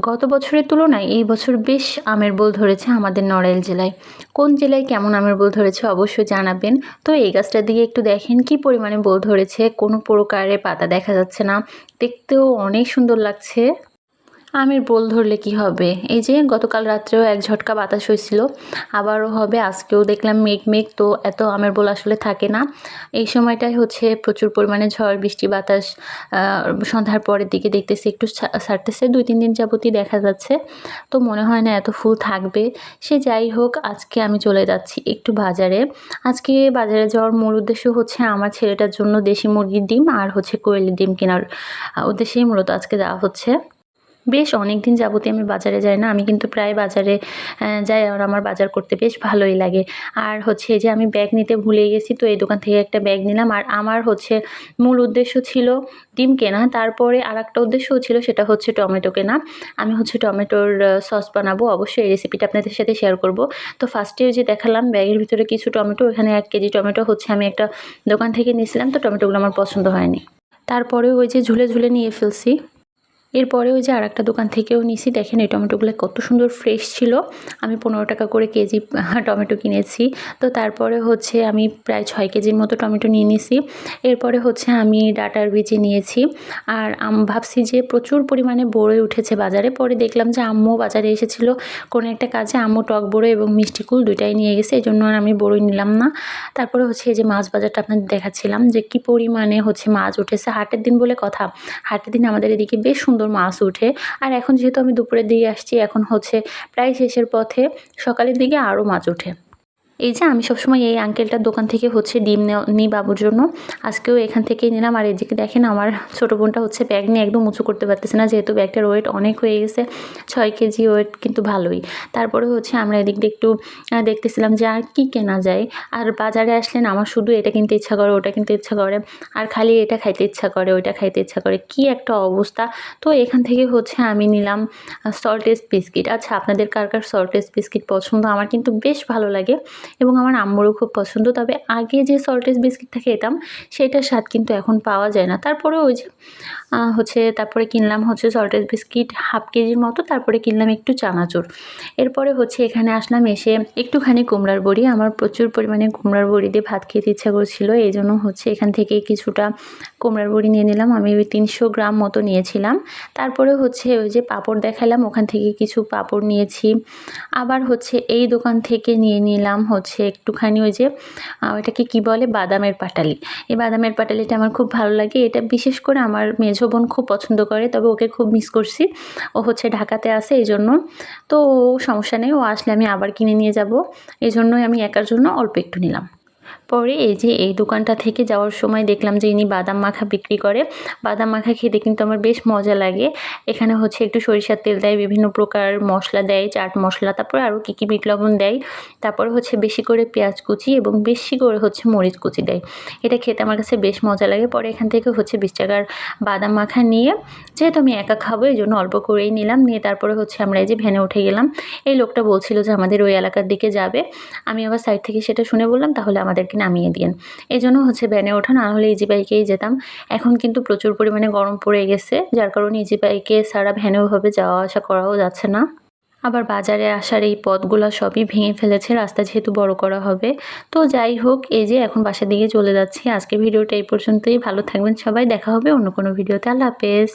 গত বছরের তুলনায় এই বছর বেশ আমের বোল ধরেছে আমাদের নড়াইল জেলায়। কোন জেলায় কেমন আমের বোল ধরেছে অবশ্যই জানাবেন। তো এই গাছটার দিকে একটু দেখেন, কি পরিমাণে বোল ধরেছে? কোনো প্রকারে পাতা দেখা যাচ্ছে না। দেখতেও অনেক সুন্দর লাগছে। আমের বোল ধরলে কি হবে? এই যে, গতকাল রাত্রেও এক ঝটকা বাতাস হয়েছিল, আবারও হবে, আজকেও দেখলাম মেঘ মেঘ, তো এত আমের বোল আসলে থাকে না। এই সময়টাই হচ্ছে প্রচুর পরিমাণে ঝড়, বৃষ্টি, বাতাস সন্ধ্যার পরের দিকে দেখতেছি একটু ছাড়তেছে, দুই তিন দিন যাবতই দেখা যাচ্ছে। তো মনে হয় না এত ফুল থাকবে। সে যাই হোক, আজকে আমি চলে যাচ্ছি একটু বাজারে। আজকে বাজারে যাওয়ার মূল উদ্দেশ্য হচ্ছে আমার ছেলেটার জন্য দেশি মুরগির ডিম আর হচ্ছে কোয়েলের ডিম কেনার উদ্দেশ্যেই মূলত আজকে যাওয়া হচ্ছে। বেশ অনেক দিন যাবতীয় আমি বাজারে যাই না, আমি কিন্তু প্রায় বাজারে যাই আর আমার বাজার করতে বেশ ভালোই লাগে। আর হচ্ছে যে আমি ব্যাগ নিতে ভুলে গেছি, তো এই দোকান থেকে একটা ব্যাগ নিলাম। আর আমার হচ্ছে মূল উদ্দেশ্য ছিল ডিম কেনা, তারপরে আর একটা উদ্দেশ্যও ছিল, সেটা হচ্ছে টমেটো কেনা। আমি হচ্ছে টমেটোর সস বানাবো, অবশ্যই এই রেসিপিটা আপনাদের সাথে শেয়ার করব। তো ফার্স্টে যে দেখালাম ব্যাগের ভিতরে কিছু টমেটো, এখানে এক কেজি টমেটো হচ্ছে আমি একটা দোকান থেকে নিয়েছিলাম, তো টমেটোগুলো আমার পছন্দ হয়নি। তারপরে ওই যে ঝুলে ঝুলে নিয়ে ফেলছি। এরপরে ওই যে আর একটা দোকান থেকেও নিছি, দেখেন এই টমেটোগুলো কত সুন্দর ফ্রেশ ছিল। আমি পনেরো টাকা করে কেজি টমেটো কিনেছি। তো তারপরে হচ্ছে আমি প্রায় ছয় কেজির মতো টমেটো নিয়ে নিছি। এরপরে হচ্ছে আমি ডাটার বিচি নিয়েছি। আর আম ভাবছি যে প্রচুর পরিমাণে বড়ই উঠেছে বাজারে। পরে দেখলাম যে আম্মু বাজারে এসেছিল। কোনো একটা কাজে আম্মু টক বড়ই এবং মিষ্টি কুল দুইটাই নিয়ে গেছে এই জন্য আর আমি বড়ই নিলাম না। তারপরে হচ্ছে এই যে মাছ বাজারটা আপনাদের দেখাচ্ছিলাম যে কি পরিমাণে হচ্ছে মাছ উঠেছে। হাটের দিন বলে কথা। হাটের দিন আমাদের এদিকে বেশ সুন্দর মাছ ওঠে। আর এখন যেহেতু আমি দুপুরের দিকে আসছি, এখন হচ্ছে প্রায় শেষের পথে সকালের দিকে আরও মাছ ওঠে। এই যে আমি সবসময় এই আঙ্কেলটার দোকান থেকে হচ্ছে ডিম নিই বাবুর জন্য। আজকেও এখান থেকেই নিলাম। আর এদিকে দেখেন আমার ছোটো বোনটা হচ্ছে ব্যাগ নিয়ে একদম উঁচু করতে পারতেছে না। যেহেতু ব্যাগটার ওয়েট অনেক হয়ে গেছে, ছয় কেজি ওয়েট কিন্তু ভালোই। তারপরে হচ্ছে আমরা এদিক দিয়ে একটু দেখতেছিলাম যে আর কী কেনা যায়। আর বাজারে আসলেন আমার শুধু এটা কিনতে ইচ্ছা করে, ওটা কিনতে ইচ্ছা করে। আর খালি এটা খাইতে ইচ্ছা করে, ওইটা খাইতে ইচ্ছা করে। কি একটা অবস্থা। তো এখান থেকে হচ্ছে আমি নিলাম সল্টেস বিস্কিট আচ্ছা আপনাদের কার কার সল্টেস বিস্কিট পছন্দ? আমার কিন্তু বেশ ভালো লাগে। এবং আমার আম্মুরও খুব পছন্দ। তবে আগে যে সল্টেস বিস্কিটটা খেতাম, সেটার স্বাদ কিন্তু এখন পাওয়া যায় না। তারপরে ওই যে হচ্ছে, তারপরে কিনলাম হচ্ছে সল্টেস বিস্কিট হাফ কেজির মতো, তারপরে কিনলাম একটু চানাচুর। এরপরে হচ্ছে এখানে আসলাম এসে একটুখানি কুমড়ার বড়ি। আমার প্রচুর পরিমাণে কুমড়ার বড়ি দিয়ে ভাত খেতে ইচ্ছা করছিল এই জন্য হচ্ছে এখান থেকে কিছুটা কুমড়ার বড়ি নিয়ে নিলাম। আমি ওই তিনশো গ্রাম মতো নিয়েছিলাম। তারপরে হচ্ছে ওই যে পাপড় দেখালাম, ওখান থেকে কিছু পাপড় নিয়েছি। আবার হচ্ছে এই দোকান থেকে নিয়ে নিলাম হচ্ছে একটুখানি ওই যে ওইটাকে কি বলে? বাদামের পাটালি। এই বাদামের পাটালিটা আমার খুব ভালো লাগে। এটা বিশেষ করে আমার মেঝো বোন খুব পছন্দ করে, তবে ওকে খুব মিস করছি। ও হচ্ছে ঢাকাতে আসে এই জন্য তো ও সমস্যা নেই, ও আসলে আমি আবার কিনে নিয়ে যাব। এই জন্যই আমি একার জন্য অল্প একটু নিলাম। পরে এই যে এই দোকানটা থেকে যাওয়ার সময় দেখলাম যে ইনি বাদাম মাখা বিক্রি করে। বাদাম মাখা খেতে কিন্তু আমার বেশ মজা লাগে। এখানে হচ্ছে একটু সরিষার তেল দেয়, বিভিন্ন প্রকার মশলা দেয়, চাট মশলা, তারপরে আরও কী কী বিট লবণ দেয়। তারপরে হচ্ছে বেশি করে পেঁয়াজ কুচি এবং বেশি করে হচ্ছে মরিচ কুচি দেয়। এটা খেতে আমার কাছে বেশ মজা লাগে। পরে এখান থেকে হচ্ছে বিশ টাকার বাদাম মাখা নিয়ে যেহেতু আমি একা খাব, এই জন্য অল্প করেই নিলাম। নিয়ে তারপরে হচ্ছে আমরা এই যে ভ্যানে উঠে গেলাম। এই লোকটা বলছিল যে আমাদের ওই এলাকার দিকে যাবে। আমি আবার সাইড থেকে সেটা শুনে বললাম, তাহলে আমাদেরকে নামিয়ে দিন এই জন্য হচ্ছে ভ্যানে ওঠা, না হলে ইজি বাইকেই যেতাম। এখন কিন্তু প্রচুর পরিমাণে গরম পড়ে গেছে, যার কারণে ইজি বাইকে সারা ভ্যানে ওইভাবে যাওয়া আসা করাও যাচ্ছে না। আবার বাজারে আসার এই পথগুলো সবই ভেঙে ফেলেছে, রাস্তা যেহেতু বড় করা হবে। তো যাই হোক, এই যে এখন বাসার দিকে চলে যাচ্ছি। আজকে ভিডিওটা এই পর্যন্তই। ভালো থাকবেন সবাই, দেখা হবে অন্য কোনো ভিডিওতে। আল্লাহ হাফেজ।